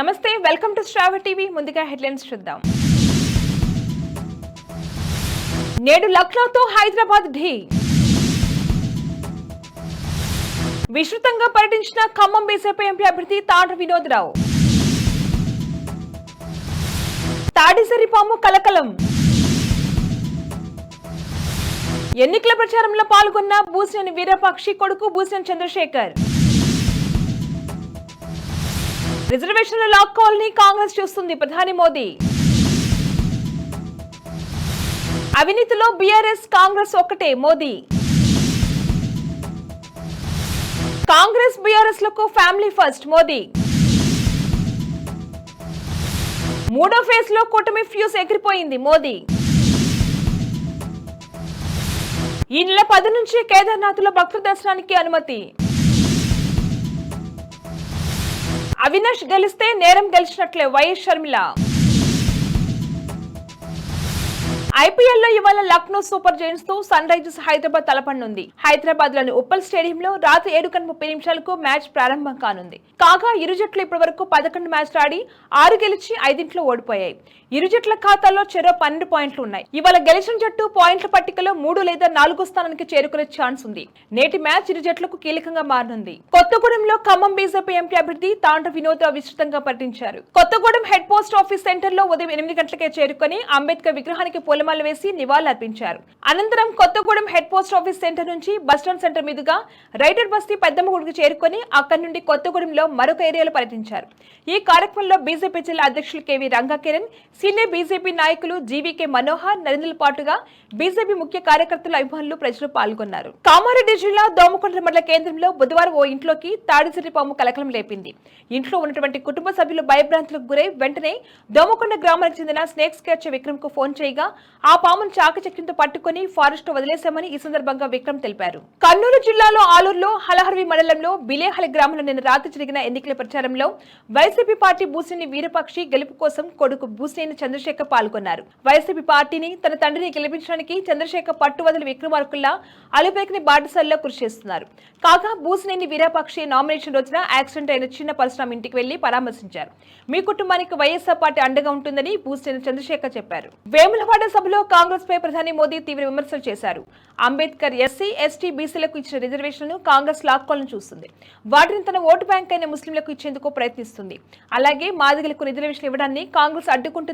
నమస్తే welcome to శ్రావ TV. ముందుగా headlines చూద్దాం. నేడు లక్నోతో హైదరాబాద్ ఢీ. విస్తృతంగా పర్యటించిన ఖమ్మం బీజేపీ ఎంపీ అభ్యర్థి తాండ్ర వినోద్రావు. తాడిసరి పాము కలకలం. ఎన్నికల ప్రచారంలో పాల్గొన్న భూసేని వీరపాక్షి కొడుకు భూసేన్ చంద్రశేఖర్. రిజర్వేషన్లు లాక్కోవాలని కాంగ్రెస్ చూస్తుంది ప్రధాని మోదీ. అవినీతిలో బీఆర్ఎస్ కాంగ్రెస్ ఒక్కటే మోదీ. కాంగ్రెస్ బీఆర్ఎస్లకు ఫ్యామిలీ ఫస్ట్ మోదీ. మూడో ఫేజ్లో కూటమి ఫ్యూస్ ఎగిరిపోయింది మోదీ. ఈ నెల పది నుంచి కేదార్నాథ్లో భక్తుల దర్శనానికి అనుమతి. అవినాష్ గెలిస్తే నేరం గెలిచినట్లే వైఎస్ షర్మిల. ఐపీఎల్లో ఇవాళ లక్నో సూపర్ జైంట్స్తో సన్ రైజర్స్ హైదరాబాద్ తలపడనుంది హైదరాబాద్లోని ఉప్పల్ స్టేడియంలో రాత్రి ఏడు గంటల ముప్పై నిమిషాలకు మ్యాచ్ ప్రారంభం కానుంది. కాగా ఇరు జట్లు ఇప్పటి వరకు పదకొండు మ్యాచ్లు ఆడి ఆరు గెలిచి ఐదింట్లో ఓడిపోయాయి. ఇరు జట్ల ఖాతాలో చెరో పన్నెండు పాయింట్లు ఉన్నాయి. ఇవాళ గెలిచిన జట్టు పాయింట్ల పట్టికలో మూడు లేదా నాలుగో స్థానానికి చేరుకునే ఛాన్స్ ఉంది. నేటి మ్యాచ్ ఇరు జట్లకు కీలకంగా మారనుంది. కొత్తగూడెంలో ఖమ్మం బీజేపీ ఎంపీ అభ్యర్థి తాండ్ర వినోద్ విస్తృతంగా పర్యటించారు కొత్తగూడెం హెడ్ పోస్ట్ ఆఫీస్ సెంటర్లో ఉదయం ఎనిమిది గంటలకే చేరుకుని అంబేద్కర్ విగ్రహానికి పూలమాల వేసి నివాళులర్పించారు అనంతరం Kothagudem head post office centre నుంచి బస్టాండ్ సెంటర్ మీదుగా రైడర్ బస్తీ పెద్దమ్మగుడికి చేరుకుని అక్కడి నుండి కొత్తగూడెంలో మరొక ఏరియాలో పర్యటించారు. ఈ కార్యక్రమంలో బీజేపీ జిల్లా అధ్యక్షులు కేవీ రంగకిరణ్ సీనియర్ బీజేపీ నాయకులు జీవీకే మనోహర్ నరేంద్ర పాటుగా బీజేపీ ముఖ్య కార్యకర్తలు అభిమానులు ప్రజలు పాల్గొన్నారు. కామారెడ్డి జిల్లా దోమకొండ మండల కేంద్రంలో బుధవారం ఓ ఇంట్లోకి తాడిసిరి పాము కలకలం లేపింది. ఇంట్లో ఉన్నటువంటి కుటుంబ సభ్యులు భయభ్రాంతులకు గురై వెంటనే దోమకొండ గ్రామానికి చెందిన స్నేక్ స్కేచ్ విక్రమ్కు ఫోన్ చేయగా ఆ పామును చాకచక్యంతో పట్టుకుని ఫారెస్ట్ వదిలేశామని ఈ సందర్భంగా విక్రమ్ తెలిపారు. కర్నూలు జిల్లాలో ఆలూరులో హలహర్వి మండలంలో బిలేహలి గ్రామంలో నిన్న రాత్రి జరిగిన ఎన్నికల ప్రచారంలో వైసీపీ పార్టీ భూసేని వీరపక్షి గెలుపు కోసం కొడుకు భూసేని చంద్రశేఖర్ పాల్గొన్నారు. వైసీపీ పార్టీని తన తండ్రిని గెలిపించడానికి చంద్రశేఖర్ పట్టువదలు విక్రమార్కుల్లా అలిపేకని బాటసాల్లో కృషి చేస్తున్నారు. కాగా బూసినేని వీరాపక్షి నామినేషన్ రోజున యాక్సిడెంట్ అయిన చిన్న పరశురామ్ ఇంటికి వెళ్ళి పరామర్శించారు. మీ కుటుంబానికి వైఎస్ఆర్ పార్టీ అండగా ఉంటుందని బూసినేని చంద్రశేఖర్ చెప్పారు. వేములవాడ సభలో కాంగ్రెస్ పై ప్రధాని మోదీ తీవ్ర విమర్శలు చేశారు. అంబేద్కర్ ఎస్సీ ఎస్టీ బీసీలకు ఇచ్చిన రిజర్వేషన్లను కాంగ్రెస్ లాక్కోవాలని చూస్తుంది. వాటిని తన ఓటు బ్యాంక్ అయిన ముస్లింలకు ఇచ్చేందుకు ప్రయత్నిస్తుంది. అలాగే మాదిగలకు రిజర్వేషన్ ఇవ్వడాన్ని కాంగ్రెస్ అడ్డుకుంటుంది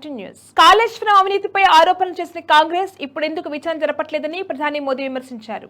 బ్యాక్ టు న్యూస్ కాళేశ్వరం అవినీతిపై ఆరోపణలు చేసిన కాంగ్రెస్ ఇప్పుడు ఎందుకు విచారణ జరపట్లేదని ప్రధాని మోదీ విమర్శించారు.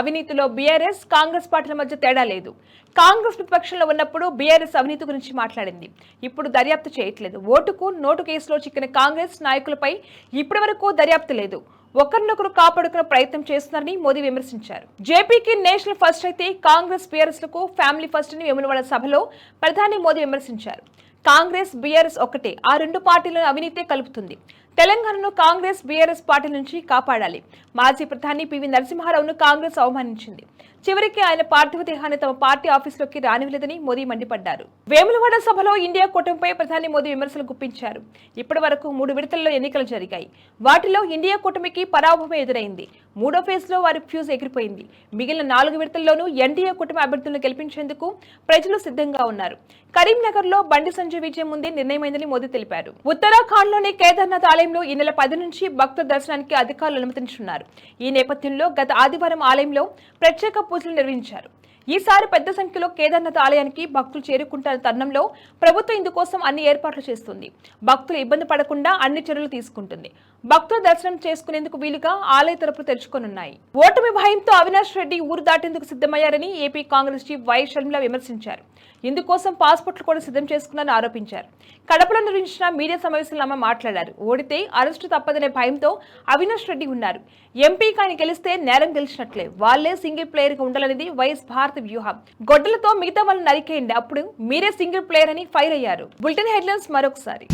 అవినీతిలో బీఆర్ఎస్ కాంగ్రెస్ పార్టీల మధ్య తేడా లేదు. కాంగ్రెస్ ప్రతిపక్షంలో ఉన్నప్పుడు బీఆర్ఎస్ అవినీతి గురించి మాట్లాడింది. ఇప్పుడు దర్యాప్తు చేయట్లేదు. ఓటుకు నోటు కేసులో చిక్కిన కాంగ్రెస్ నాయకులపై ఇప్పటి వరకు దర్యాప్తు లేదు. ఒకరినొకరు కాపాడుకునే ప్రయత్నం చేస్తున్నారని మోదీ విమర్శించారు. జేపీకి నేషనల్ ఫస్ట్ అయితే కాంగ్రెస్ బీఆర్ఎస్లకు ఫ్యామిలీ ఫస్ట్ అని వేములవాడ సభలో ప్రధాని మోదీ విమర్శించారు. కాంగ్రెస్ బీఆర్ఎస్ ఒకటే ఆ రెండు పార్టీలను అవినీతే కలుపుతుంది. తెలంగాణను కాంగ్రెస్ బీఆర్ఎస్ పార్టీ నుంచి కాపాడాలి. మాజీ ప్రధాని పివి నరసింహారావును కాంగ్రెస్ అవమానించింది. చివరికి ఆయన పార్థివ దేహాన్ని తమ పార్టీ ఆఫీసులోకి రానివ్వలేదని మోదీ మండిపడ్డారు. వేములవాడ సభలో ఇండియా కూటమిపై ప్రధాని మోదీ విమర్శలు గుప్పించారు. ఇప్పటి వరకు మూడు విడతల్లో ఎన్నికలు జరిగాయి. వాటిలో ఇండియా కూటమికి పరాభవం ఎదురైంది. మూడో ఫేజ్లో వారి ఫ్యూజ్ ఎగిరిపోయింది. మిగిలిన నాలుగు విడతల్లోనూ ఎన్డీఏ కుటుంబ అభ్యర్థులను గెలిపించేందుకు ప్రజలు సిద్ధంగా ఉన్నారు. కరీంనగర్లో బండి సంజయ్ విజయం ముందే నిర్ణయమైందని మోదీ తెలిపారు. ఉత్తరాఖండ్లోని కేదార్నాథ్ ఆలయంలో ఈ నెల పది నుంచి భక్తుల దర్శనానికి అధికారులు అనుమతించున్నారు ఈ నేపథ్యంలో గత ఆదివారం ఆలయంలో ప్రత్యేక పూజలు నిర్వహించారు. ఈసారి పెద్ద సంఖ్యలో కేదార్నాథ్ ఆలయానికి భక్తులు చేరుకుంటున్న తరుణంలో ప్రభుత్వం ఇందుకోసం అన్ని ఏర్పాట్లు చేస్తుంది. భక్తులు ఇబ్బంది పడకుండా అన్ని చర్యలు తీసుకుంటుంది. భక్తుల దర్శనం చేసుకునేందుకు వీలుగా ఆలయ తరపులు తెరుచుకోనున్నాయి. ఓటమి భయంతో అవినాష్ రెడ్డి ఊరు దాటేందుకు సిద్ధమయ్యారని AP Congress chief Y Sharmila విమర్శించారు. ఇందుకోసం పాస్పోర్ట్లు కూడా సిద్ధం చేసుకున్నారని ఆరోపించారు. కడపలో నిర్వహించిన మీడియా సమావేశంలో ఆమె మాట్లాడారు. ఓడితే అరెస్టు తప్పదనే భయంతో అవినాష్ రెడ్డి ఉన్నారు. ఎంపీ కానీ గెలిస్తే నేరం గెలిచినట్లే. వాళ్ళే సింగిల్ ప్లేయర్గా ఉండాలనేది వైఎస్ భారత వ్యూహం. గొడ్డలతో మిగతా వాళ్ళని నరికేయండి. అప్పుడు మీరే సింగిల్ ప్లేయర్ అని ఫైర్ అయ్యారు. బులెటిన్ హెడ్లైన్స్ మరొకసారి.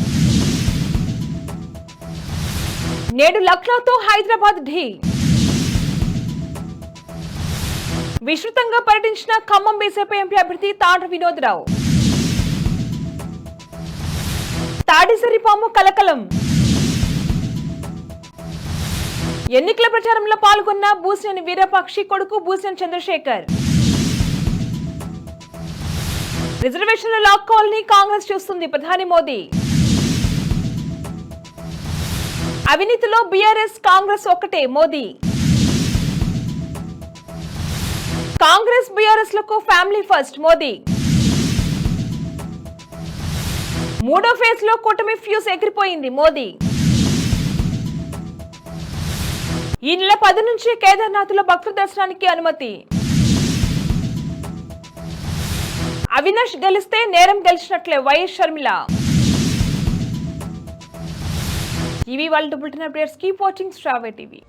నేడు లక్నోతో హైదరాబాద్ ఢీ. విస్తృతంగా పర్యటించిన ఖమ్మం బీజేపీ ఎంపీ అభ్యర్థి తాండ్ర వినోద్ రావు తాడిసరి పాము కలకలం. ఎన్నికల ప్రచారంలో పాల్గొన్న భూసేని వీరపాక్షి కొడుకు భూసేన్ చంద్రశేఖర్. రిజర్వేషన్లు లాక్కోవాలని కాంగ్రెస్ చూస్తుంది ప్రధాని మోదీ. అవినీతిలో బీఆర్ఎస్ కాంగ్రెస్ ఒక్కటే మోదీ. కాంగ్రెస్ బీఆర్ఎస్లకు ఫ్యామిలీ ఫస్ట్ మోదీ. మూడో ఫేజ్లో కూటమి ఫ్యూస్ ఎగిరిపోయింది మోదీ. ఈ నెల పది నుంచి కేదార్నాథ్లో భక్తుల దర్శనానికి అనుమతి. అవినాష్ గెలిస్తే నేరం గెలిచినట్లే వైఎస్ షర్మిల. ఇవి వాళ్ళ బులెటిన్ అప్డేట్స్ కీప్ వాచింగ్ స్ట్రావే టీవీ